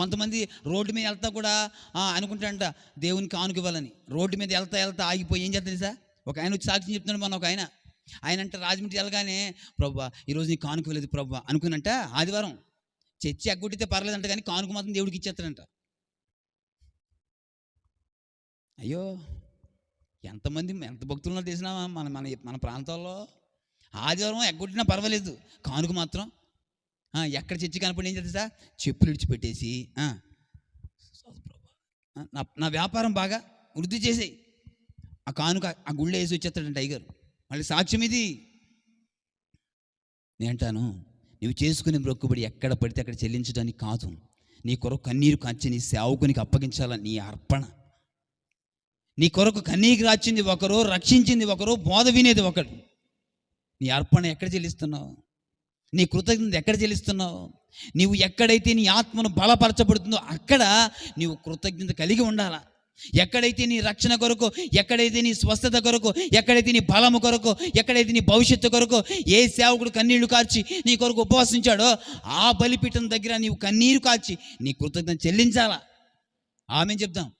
కొంతమంది రోడ్డు మీద వెళ్తా కూడా అనుకుంటాడంట దేవునికి కానుక రోడ్డు మీద వెళ్తా వెళ్తా ఆగిపోయి ఏం చేస్తాడు సార్ ఒక ఆయన వచ్చి సాక్షి చెప్తున్నాడు మన ఒక ఆయన. ఆయన అంటే రాజమండ్రి వెళ్ళగానే ప్రభా ఈరోజు నీకు కానుక ప్రభా అనుకున్నంట ఆదివారం. చర్చి ఎగ్గొట్టితే పర్లేదంట కానీ కానుక మాత్రం దేవుడికి ఇచ్చేస్తాడంట. అయ్యో ఎంతమంది ఎంత భక్తులు తెలిసినా మన మన మన ప్రాంతాల్లో? ఆదివారం ఎగ్గొట్టినా పర్వాలేదు. కానుక మాత్రం ఎక్కడ చర్చి కనపడి ఏం చేస్తా చెప్పులు విడిచిపెట్టేసి నా నా వ్యాపారం బాగా వృద్ధి చేసేయి. ఆ కానుక ఆ గుళ్ళ వేసి వచ్చేస్తాడంట అయ్యగారు మళ్ళీ సాక్ష్యం ఇది. నేంటాను నువ్వు చేసుకునే మొక్కుబడి ఎక్కడ పడితే అక్కడ చెల్లించడానికి కాదు. నీ కొరకు కన్నీరు కాచి నీ సేవకునికి అప్పగించాలని నీ అర్పణ. నీ కొరకు కన్నీకి రాచింది ఒకరు రక్షించింది ఒకరు బోధ వినేది ఒకడు. నీ అర్పణ ఎక్కడ చెల్లిస్తున్నావు? నీ కృతజ్ఞత ఎక్కడ చెల్లిస్తున్నావు? నీవు ఎక్కడైతే నీ ఆత్మను బలపరచబడుతుందో అక్కడ నీవు కృతజ్ఞత కలిగి ఉండాలా? ఎక్కడైతే నీ రక్షణ కొరకు ఎక్కడైతే నీ స్వస్థత కొరకు ఎక్కడైతే నీ బలము కొరకు ఎక్కడైతే నీ భవిష్యత్తు కొరకు ఏ సేవకుడు కన్నీళ్ళు కార్చి నీ కొరకు ఉపవాసించాడో ఆ బలిపీఠం దగ్గర నీవు కన్నీరు కార్చి నీ కృతజ్ఞత చెల్లించాలా? ఆమె చెప్దాం?